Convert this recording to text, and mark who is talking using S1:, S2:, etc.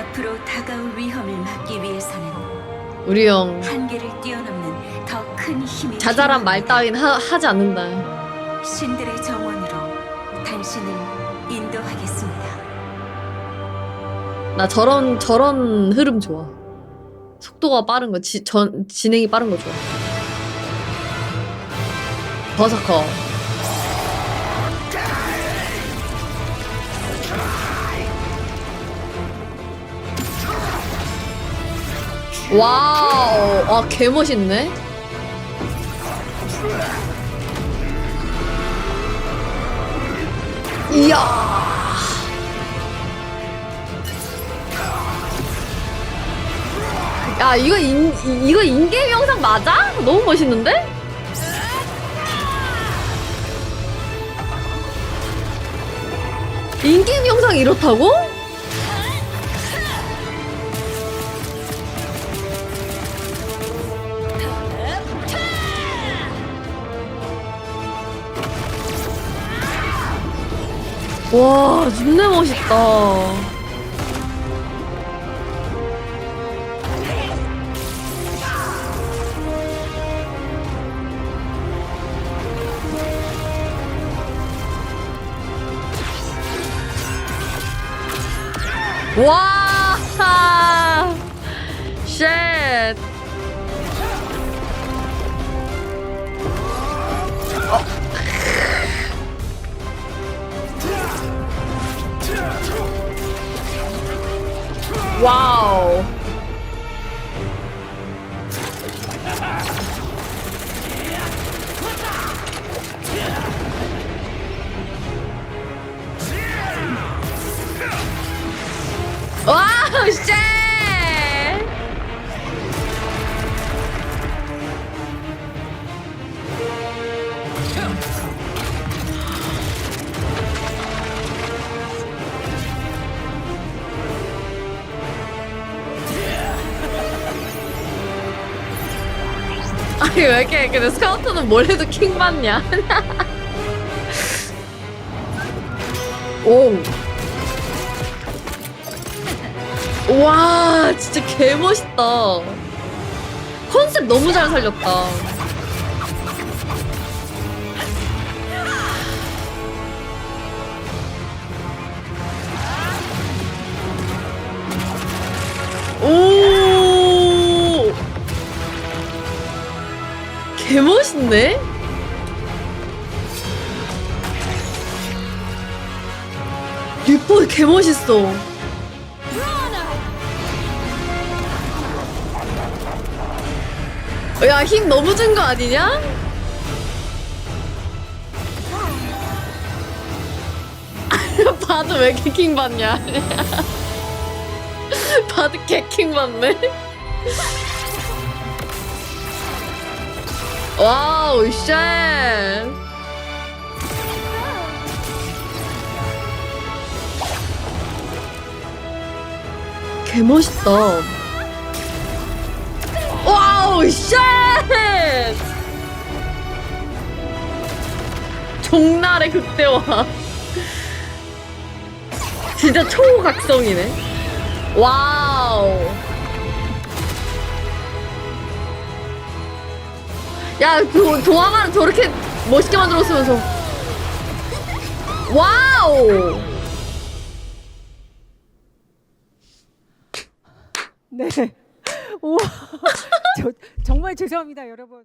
S1: 앞으로 다가올 위험을 막기 위해서는
S2: 우리 형
S1: 한계를 뛰어넘는 더 큰 힘이
S2: 자잘한 말
S1: 필요합니다.
S2: 따윈 하, 하지 않는다.
S1: 신들의 정원으로 당신을 인도하겠습니다.
S2: 나 저런 저런 흐름 좋아. 속도가 빠른 거, 지, 전, 진행이 빠른 거 좋아. 버서커. 와우, 아, 개멋있네. 이야. 야 이거 인 이- 이거 인게임 영상 맞아? 너무 멋있는데? 인게임 영상 이렇다고? 와 진짜 멋있다. 와! 쉣! 와 우! 와우, 아니 왜 이렇게 근데 스카우트는 뭘 해도 킹 받냐? 오. 와 진짜 개 멋있다. 컨셉 너무 잘 살렸다. 개 멋있네. 류포 개 멋있어. 야, 힘 너무 준 거 아니냐? 바드 왜 개킹 받냐? 바드 개킹 받네? 와우, 쉣! 개 멋있다. 와우, 쉣! 종날의 극대화. 진짜 초각성이네. 와우. 야, 도, 도화가는 저렇게 멋있게 만들었으면서. 와우!
S3: 네. 우와. 저, 정말 죄송합니다, 여러분.